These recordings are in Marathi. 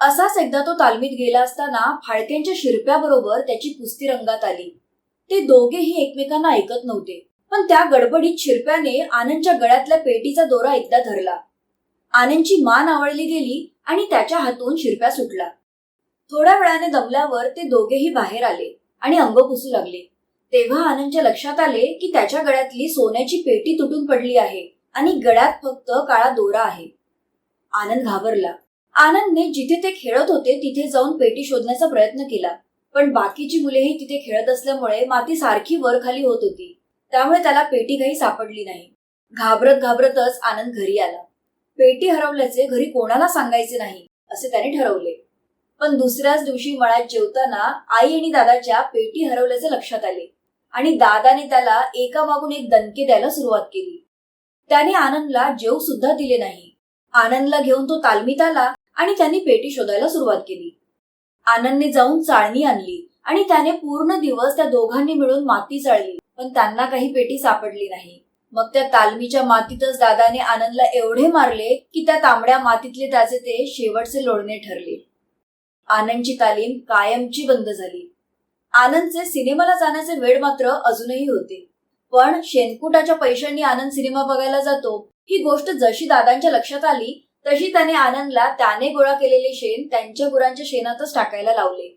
असाच एकदा तो तालमीत गेला असताना फाळक्यांच्या शिरप्याबरोबर त्याची कुस्ती रंगात आली. ते दोघेही एकमेकांना ऐकत नव्हते. पण त्या गडबडीत शिरप्याने आनंदच्या गळ्यातल्या पेटीचा दोरा एकदा धरला. आनंदची मान आवळली गेली आणि त्याच्या हातून शिरप्या सुटला. थोड्या वेळाने दमल्यावर ते दोघेही बाहेर आले आणि अंग पुसू लागले. तेव्हा आनंदच्या लक्षात आले की त्याच्या गळ्यातली सोन्याची पेटी तुटून पडली आहे आणि गळ्यात फक्त काळा दोरा आहे. आनंद घाबरला. आनंदने जिथे ते खेळत होते तिथे जाऊन पेटी शोधण्याचा प्रयत्न केला. पण बाकीची मुलेही तिथे खेळत असल्यामुळे माती सारखी वर खाली होत होती. त्यामुळे त्याला पेटी काही सापडली नाही. घाबरत घाबरतच आनंद घरी आला. पेटी हरवल्याचे घरी कोणाला सांगायचे नाही असे त्याने ठरवले. पण दुसऱ्याच दिवशी मळ्यात जेवताना आई आणि दादाच्या पेटी हरवल्याचे लक्षात आले आणि दादाने त्याला एका मागून एक दणके द्यायला सुरुवात केली. त्याने आनंदला जेव सुद्धा दिले नाही. आनंदला घेऊन तो तालमीत आला आणि त्यांनी पेटी शोधायला सुरुवात केली. आनंदने जाऊन चाळणी आणली आणि त्याने पूर्ण दिवस त्या दोघांनी मिळून माती चाळली पण त्यांना काही पेटी सापडली नाही. मग त्या तालमीच्या मातीतच दादाने आनंदला एवढे मारले की त्या तांबड्या मातीतले त्याचे ते शेवटचे लोळणे ठरले. आनंदची तालीम कायमची बंद झाली. आनंदचे सिनेमाला जाण्याचे वेळ मात्र अजूनही होते. पण शेणकुटाच्या पैशांनी आनंद सिनेमा बघायला जातो ही गोष्ट जशी दादांच्या लक्षात आली तशी त्याने आनंदला त्याने गोळा केलेले शेण त्यांच्या गुरांच्या शेणातच टाकायला लावले.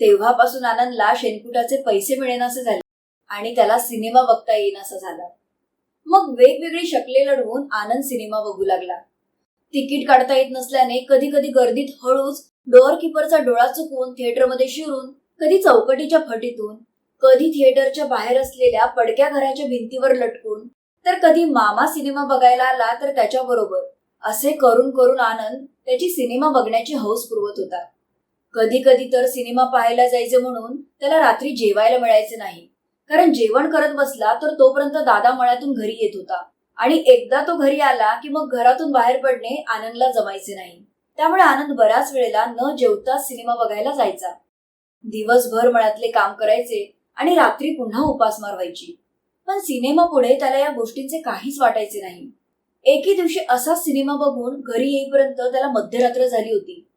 तेव्हापासून आनंदला शेणकुटाचे पैसे मिळेनासे झाले आणि त्याला सिनेमा बघता येईनासा झाला. मग वेगवेगळी शकले लढवून आनंद सिनेमा बघू लागला. तिकीट काढता येत नसल्याने कधी कधी गर्दीत हळूच डोअर किपरचा डोळा चुकवून थिएटरमध्ये शिरून कधी चौकटीच्या फटीतून कधी थिएटरच्या बाहेर असलेल्या पडक्या घराच्या भिंतीवर लटकून तर कधी मामा सिनेमा बघायला आला तर त्याच्याबरोबर असे करून करून आनंद त्याची सिनेमा बघण्याची हौस पुरवत होता. कधी कधी तर सिनेमा पाहायला जायचे म्हणून त्याला रात्री जेवायला मिळायचे नाही. कारण जेवण करत बसला तर तोपर्यंत दादा मळ्यातून घरी येत होता आणि एकदा तो घरी आला की मग घरातून बाहेर पडणे आनंदला जमायचे नाही. त्यामुळे आनंद बऱ्याच वेळेला न जेवता सिनेमा बघायला जायचा. दिवसभर मळ्यातले काम करायचे आणि रात्री पुन्हा उपासमार व्हायची पण सिनेमा पुढे त्याला या गोष्टींचे काहीच वाटायचे नाही. एके दिवशी असा सिनेमा बघून घरी येईपर्यंत त्याला मध्यरात्र झाली होती.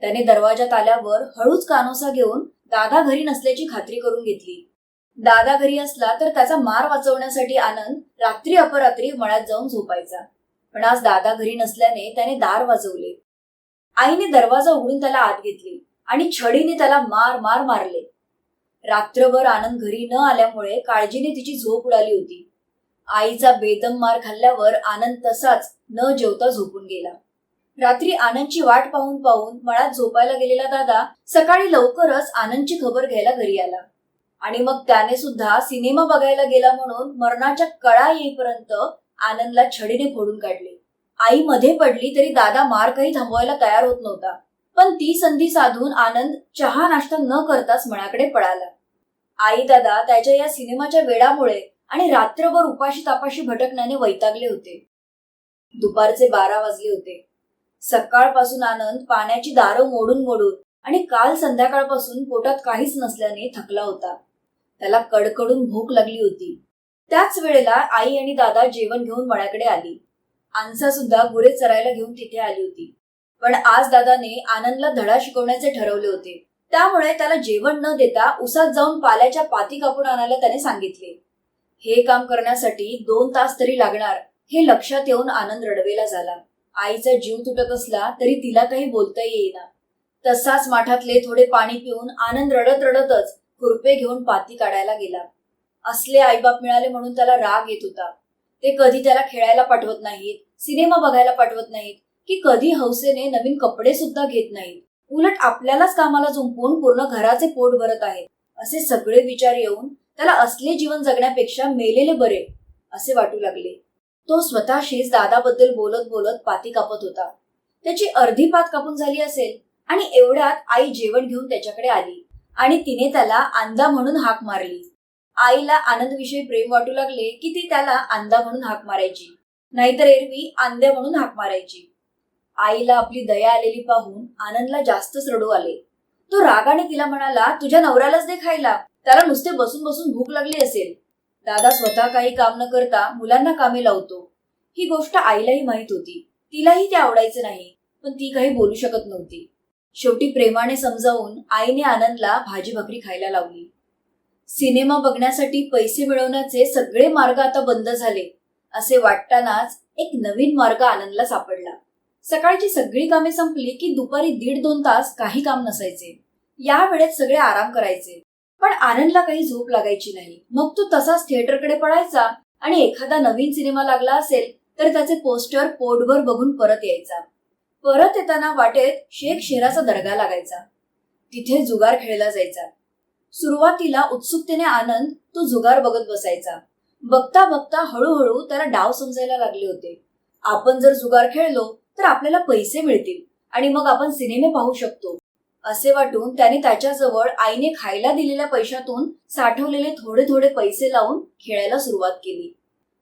त्याने दरवाजात आल्यावर हळूच कानोसा घेऊन दादा घरी नसल्याची खात्री करून घेतली. दादा घरी असला तर त्याचा मार वाचवण्यासाठी आनंद रात्री अपरात्री मळ्यात जाऊन झोपायचा. पण आज दादा घरी नसल्याने त्याने दार वाजवले. आईने दरवाजा उघडून त्याला आत घेतली आणि छडीने त्याला मार मार मारले. रात्रभर आनंद घरी न आल्यामुळे काळजीने तिची झोप उडाली होती. आईचा बेदम मार खाल्ल्यावर आनंद तसाच न जेवता झोपून गेला. रात्री आनंदची वाट पाहून पाहून मळात झोपायला गेलेला दादा सकाळी लवकरच आनंदची खबर घ्यायला घरी आला. आणि मग त्याने सुद्धा सिनेमा बघायला गेला म्हणून मरणाच्या कळा येईपर्यंत आनंदला छडीने फोडून काढले. आई मध्ये पडली तरी दादा मार काही थांबवायला तयार होत नव्हता. पण ती संधी साधून आनंद चहा नाश्ता न करताच मळाकडे पळाला. आई दादा त्याच्या या सिनेमाच्या वेळामुळे आणि रात्रभर उपाशी तापाशी भटकण्याने वैतागले होते. दुपारचे बारा वाजले होते. सकाळपासून आनंद पाण्याची दारं मोडून मोडून आणि काल संध्याकाळपासून पोटात काहीच नसल्याने थकला होता. त्याला कडकडून भूक लागली होती. त्याच वेळेला आई आणि दादा जेवण घेऊन मळ्याकडे आली. आनसा सुद्धा गुरे चरायला घेऊन तिथे आली होती. पण आज दादाने आनंदला धडा शिकवण्याचे ठरवले होते. त्यामुळे त्याला जेवण न देता उसात जाऊन पाल्याच्या पाती कापून आणायला त्याने सांगितले. हे काम करण्यासाठी दोन तास तरी लागणार हे लक्षात येऊन आनंद रडवेला झाला. आईचा जीव तुटत असला तरी तिला काही बोलता येईना. तसाच माठातले थोडे पाणी पिऊन आनंद रडत रडतच खुरपे घेऊन पाती काढायला गेला. असले आईबाप मिळाले म्हणून त्याला राग येत होता. ते कधी त्याला खेळायला पाठवत नाहीत सिनेमा बघायला पाठवत नाहीत की कधी हौसेने नवीन कपडे सुद्धा घेत नाहीत. उलट आपल्यालाच कामाला झुंपून पूर्ण घराचे पोट भरत आहेत असे सगळे विचार येऊन त्याला असले जीवन जगण्यापेक्षा मेलेले बरे असे वाटू लागले. तो स्वतःशीच दादाबद्दल बोलत बोलत पाती कापत होता. त्याची अर्धी पात कापून झाली असेल आणि एवढ्यात आई जेवण घेऊन त्याच्याकडे आली आणि तिने त्याला अंदा म्हणून हाक मारली. आईला आनंद विषयी प्रेम वाटू लागले की ती त्याला अंदा म्हणून हाक मारायची नाहीतर एरवी आंद्या म्हणून हाक मारायची. आईला आपली दया आलेली पाहून आनंदला जास्तच रडू आले. तो रागाने तिला म्हणाला तुझ्या नवऱ्यालाच दे खायला. त्याला नुसते बसून बसून भूक लागली असेल. दादा स्वतः काही काम न करता मुलांना कामे लावतो. ही गोष्ट आईलाही माहीत होती. तिलाही ते आवडायचे नाही पण ती काही बोलू शकत नव्हती. शेवटी प्रेमाने समजावून आईने आनंदला भाजी भाकरी खायला लावली. सिनेमा बघण्यासाठी पैसे मिळवण्याचे सगळे मार्ग आता बंद झाले असे वाटतानाच एक नवीन मार्ग आनंदला सापडला. सकाळची सगळी कामे संपली की दुपारी दीड दोन तास काही काम नसायचे. या वेळेत सगळे आराम करायचे. पण आनंदला काही झोप लागायची नाही. मग तो तसाच थिएटरकडे पळायचा आणि एखादा नवीन सिनेमा लागला असेल तर त्याचे पोस्टर पोटभर बघून परत यायचा. परत येताना वाटेत शेख शेराचा दर्गा लागायचा. तिथे जुगार खेळला जायचा. सुरुवातीला उत्सुकतेने आनंद तो जुगार बघत बसायचा. बघता बघता हळूहळू त्याला डाव समजायला लागले होते. आपण जर जुगार खेळलो तर आपल्याला पैसे मिळतील आणि मग आपण सिनेमे पाहू शकतो. असे वाटून त्याने त्याच्याजवळ आईने खायला दिलेल्या पैशातून साठवलेले थोडे थोडे पैसे लावून खेळायला सुरुवात केली.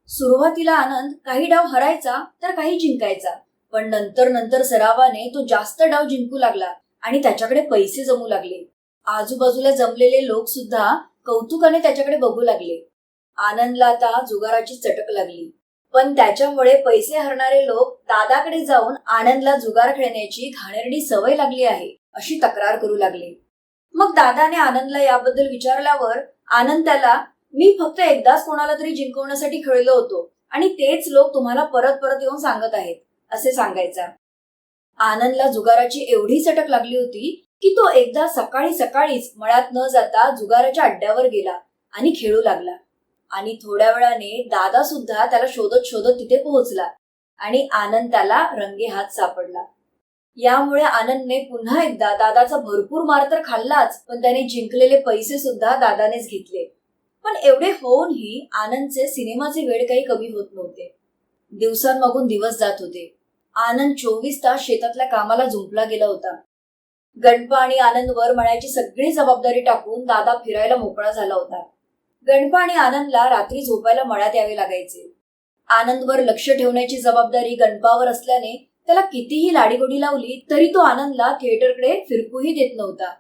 सुरुवातीला आनंद काही डाव हरायचा तर काही जिंकायचा. पण नंतर नंतर सरावाने तो जास्त डाव जिंकू लागला आणि त्याच्याकडे पैसे जमू लागले. आजूबाजूला जमलेले लोक सुद्धा कौतुकाने त्याच्याकडे बघू लागले. आनंदला आता जुगाराची चटक लागली. पण त्याच्यामुळे पैसे हरणारे लोक दादाकडे जाऊन आनंदला जुगार खेळण्याची घाणेरडी सवय लागली आहे. अशी तक्रार करू लागले. मग दादाने आनंदला याबद्दल विचारल्यावर आनंद त्याला मी फक्त एकदाच कोणाला तरी जिंकवण्यासाठी खेळलो होतो आणि तेच लोक तुम्हाला परत परत येऊन सांगत आहेत असे सांगायचा. आनंदला जुगाराची एवढी चटक लागली होती की तो एकदा सकाळी सकाळीच मळ्यात न जाता जुगाराच्या अड्ड्यावर गेला आणि खेळू लागला. आणि थोड्या वेळाने दादा सुद्धा त्याला शोधत शोधत तिथे पोहोचला आणि आनंद त्याला रंगे हात सापडला. यामुळे आनंदने पुन्हा एकदा दादाचा भरपूर मार तर खाल्लाच पण त्याने जिंकलेले पैसे सुद्धा दादानेच घेतले. पण एवढे होऊनही आनंदचे सिनेमाचे वेळ काही कमी होत नव्हते. दिवसांमागून दिवस जात होते. आनंद चोवीस तास शेतातल्या कामाला झुंपला गेला होता. गणपा आणि आनंद वर म्हणायची सगळी जबाबदारी टाकून दादा फिरायला मोकळा झाला होता. गणपा आणि आनंदला रात्री झोपायला मळ्यात यावे लागायचे. आनंदवर लक्ष ठेवण्याची जबाबदारी गणपावर असल्याने त्याला कितीही लाडीगोडी लावली तरी तो आनंदला थिएटरकडे फिरकूही देत नव्हता.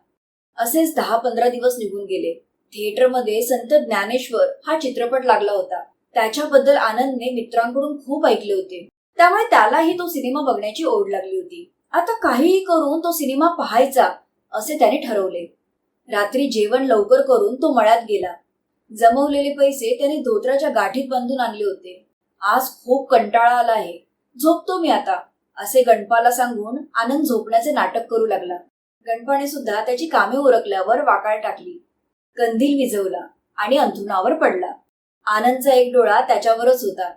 असेच दहा पंधरा दिवस निघून गेले. थिएटरमध्ये संत ज्ञानेश्वर हा चित्रपट लागला होता. त्याच्याबद्दल आनंदने मित्रांकडून खूप ऐकले होते. त्यामुळे त्यालाही तो सिनेमा बघण्याची ओढ लागली होती. आता काहीही करून तो सिनेमा पाहायचा असे त्याने ठरवले. रात्री जेवण लवकर करून तो मळ्यात गेला. जमवलेले पैसे त्याने धोत्राच्या गाठीत बांधून आणले होते. आज खूप कंटाळा आला आहे. झोपतो मी आता. असे गणपाला सांगून आनंद झोपण्याचे नाटक करू लागला. गणपाने सुद्धा त्याची कामे उरकल्यावर वाकाळ टाकली. कंदील विझवला आणि अंथरुणावर पडला. आनंदचा एक डोळा त्याच्यावरच होता.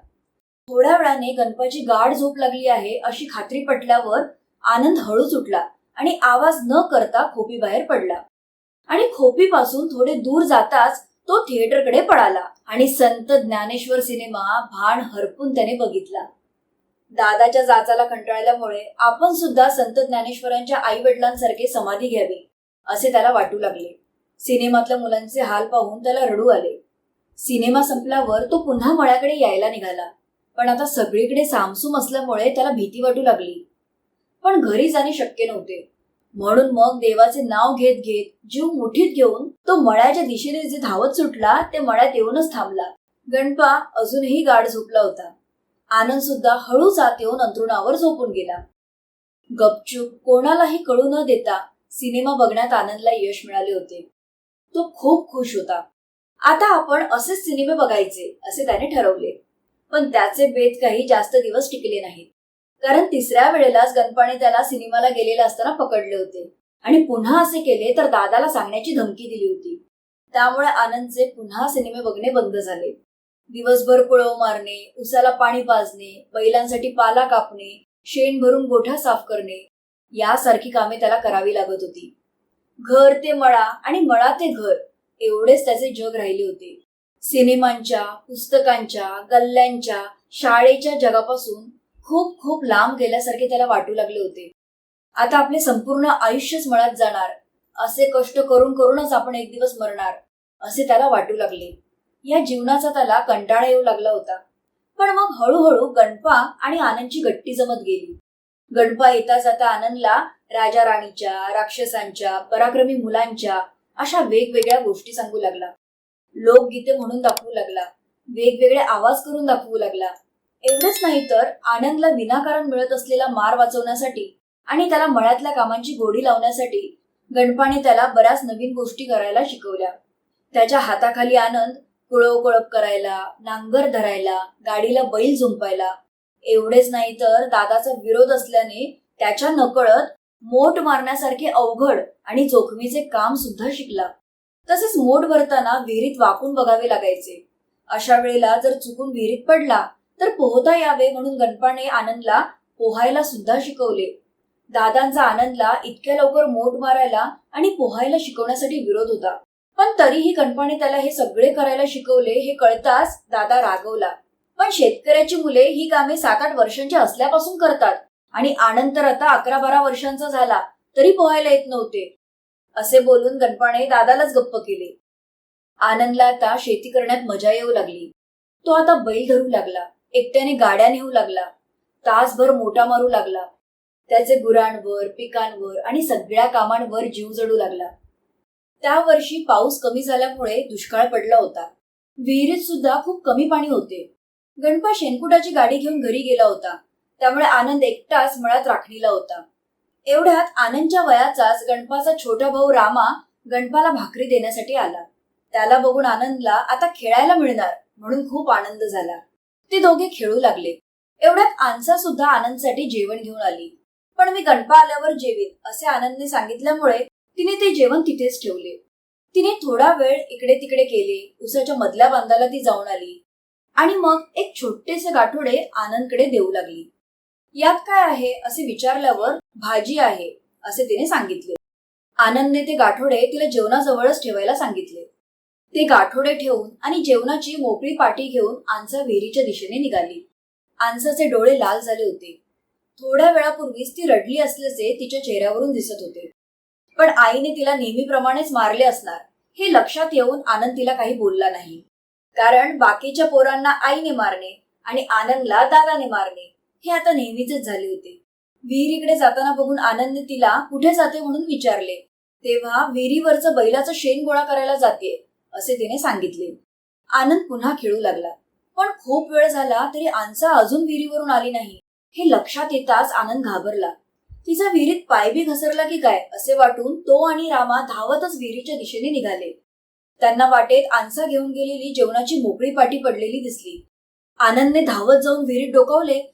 थोड्या वेळाने गणपाची गाढ झोप लागली आहे अशी खात्री पटल्यावर आनंद हळूच उठला आणि आवाज न करता खोपी बाहेर पडला. आणि खोपीपासून थोडे दूर जाताच तो थिएटरकडे पळाला आणि संत ज्ञानेश्वर सिनेमा भान हरपून त्याने बघितला. दादाच्या जाचाला कंटाळल्यामुळे आपण सुद्धा संत ज्ञानेश्वरांच्या आई वडिलांसारखे समाधी घ्यावी असे त्याला वाटू लागले. सिनेमातल्या मुलांचे हाल पाहून त्याला रडू आले. सिनेमा संपल्यावर तो पुन्हा मळ्याकडे यायला निघाला पण आता सगळीकडे सामसूम असल्यामुळे त्याला भीती वाटू लागली. पण घरी जाणे शक्य नव्हते. म्हणून मग देवाचे नाव घेत घेत जीव मुठीत घेऊन तो मळ्याच्या दिशेने जे धावत सुटला ते मळ्यात येऊनच थांबला. गणपा अजूनही गाढ झोपला होता. आनंद सुद्धा हळू जात येऊन अंथरुणावर झोपून गेला. गपचूप कोणालाही कळू न देता सिनेमा बघण्यात आनंदला यश मिळाले होते. तो खूप खुश होता. आता आपण असेच सिनेमे बघायचे असे त्याने ठरवले. पण त्याचे बेत काही जास्त दिवस टिकले नाहीत. कारण तिसऱ्या वेळेलाच गणपाने त्याला सिनेमाला गेलेला असताना पकडले होते. आणि पुन्हा असे केले तर दादाला सांगण्याची धमकी दिली होती. त्यामुळे आनंदचे पुन्हा सिनेमे बघणे बंद झाले. दिवसभर कुळव मारणे उसाला पाणी पाजणे बैलांसाठी पाला कापणे शेण भरून गोठा साफ करणे यासारखी कामे त्याला करावी लागत होती. घर ते मळा आणि मळा ते घर एवढेच त्याचे जग राहिले होते. सिनेमांच्या पुस्तकांच्या गल्ल्यांच्या शाळेच्या जगापासून खूप खूप लांब गेल्यासारखे त्याला वाटू लागले होते. आता आपले संपूर्ण आयुष्यच मळ्यात जाणार असे कष्ट करून करूनच आपण एक दिवस मरणार असे त्याला वाटू लागले. या जीवनाचा त्याला कंटाळा येऊ लागला होता. पण मग हळूहळू गणपा आणि आनंदची गट्टी जमत गेली. गणपा येता जाता आनंदला राजा राणीच्या राक्षसांच्या पराक्रमी मुलांच्या अशा वेगवेगळ्या गोष्टी सांगू लागला. लोकगीते म्हणून दाखवू लागला. वेगवेगळे आवाज करून दाखवू लागला. एवढंच नाही तर आनंदला विनाकारण मिळत असलेला मार वाचवण्यासाठी आणि त्याला मळ्यातल्या कामांची गोडी लावण्यासाठी गणपाने त्याला बऱ्याच नवीन गोष्टी करायला शिकवल्या. त्याच्या हाताखाली आनंद कुळव कुळप करायला नांगर धरायला गाडीला बैल झुंपायला. एवढेच नाही तर दादाचा विरोध असल्याने त्याच्या नकळत मोठ मारण्यासारखे अवघड आणि जोखमीचे काम सुद्धा शिकला. तसेच मोठ भरताना विहिरीत वाकून बघावे लागायचे. अशा वेळेला जर चुकून विहिरीत पडला तर पोहता यावे म्हणून गणपाने आनंदला पोहायला सुद्धा शिकवले. दादांचा आनंदला इतक्या लवकर मोठ मारायला आणि पोहायला शिकवण्यासाठी विरोध होता. पण तरीही गणपाने त्याला हे सगळे करायला शिकवले हे कळताच दादा रागवला. पण शेतकऱ्याची मुले ही कामे सात आठ वर्षांची असल्यापासून करतात आणि आनंद तर आता अकरा बारा वर्षांचा झाला तरी पोहायला येत नव्हते. असे बोलून गणपाने दादालाच गप्प केले. आनंदला आता शेती करण्यात मजा येऊ लागली. तो आता बैल धरू लागला एकट्याने गाड्या नेऊ लागला तासभर मोठा मारू लागला. त्याचे गुरांवर पिकांवर आणि सगळ्या कामांवर जीव जडू लागला. त्या वर्षी पाऊस कमी झाल्यामुळे दुष्काळ पडला होता. विहिरीत सुद्धा खूप कमी पाणी होते. गणपा शेणकुटाची गाडी घेऊन घरी गेला होता. त्यामुळे आनंद एकटाच मळ्यात राखणीला होता. एवढ्यात आनंदच्या वयाचाच गणपाचा छोटा भाऊ रामा गणपाला भाकरी देण्यासाठी आला. त्याला बघून आनंदला आता खेळायला मिळणार म्हणून खूप आनंद झाला. ते दोघे खेळू लागले. एवढ्यात आनसा सुद्धा आनंदसाठी जेवण घेऊन आली. पण मी गणपा आल्यावर जेवीन असे आनंदने सांगितल्यामुळे तिने ते जेवण तिथेच ठेवले. तिने थोडा वेळ इकडे तिकडे केले उसाच्या मधल्या बांधाला ती जाऊन आली. आणि मग एक छोटेसे गाठोडे आनंदकडे देऊ लागली. यात काय आहे असे विचारल्यावर भाजी आहे असे तिने सांगितले. आनंदने ते गाठोडे तिला जेवणाजवळच ठेवायला सांगितले. ते गाठोडे ठेवून आणि जेवणाची मोकळी पाटी घेऊन आंसा विहिरीच्या दिशेने निघाली. आंसाचे डोळे लाल झाले होते. थोड्या वेळापूर्वीच ती रडली असल्याचे तिच्या चेहऱ्यावरून दिसत होते. पण आईने तिला नेहमीप्रमाणेच मारले असणार हे लक्षात येऊन आनंद तिला काही बोलला नाही. कारण बाकीच्या पोरांना आईने मारणे आणि आनंदला दादाने मारणे हे आता नेहमीचेच झाले होते. विहिरीकडे जाताना बघून आनंदने तिला कुठे जाते म्हणून विचारले. तेव्हा विहिरीवरचं बैलाचं शेण गोळा करायला जाते असे तिने सांगितले. आनंद पुन्हा खेळू लागला. पण खूप वेळ झाला तरी आनसा अजून विहिरीवरून आली नाही. हे लक्षात येताच आनंद घाबरला. तिचा विहिरीत पायबी घसरला की काय असे वाटून तो आणि रामा धावतच विहिरीच्या दिशेने निघाले. त्यांना वाटेत आनसा घेऊन गेलेली जेवणाची मोकळी पाटी पडलेली दिसली. आनंदने धावत जाऊन विहिरीत डोकावले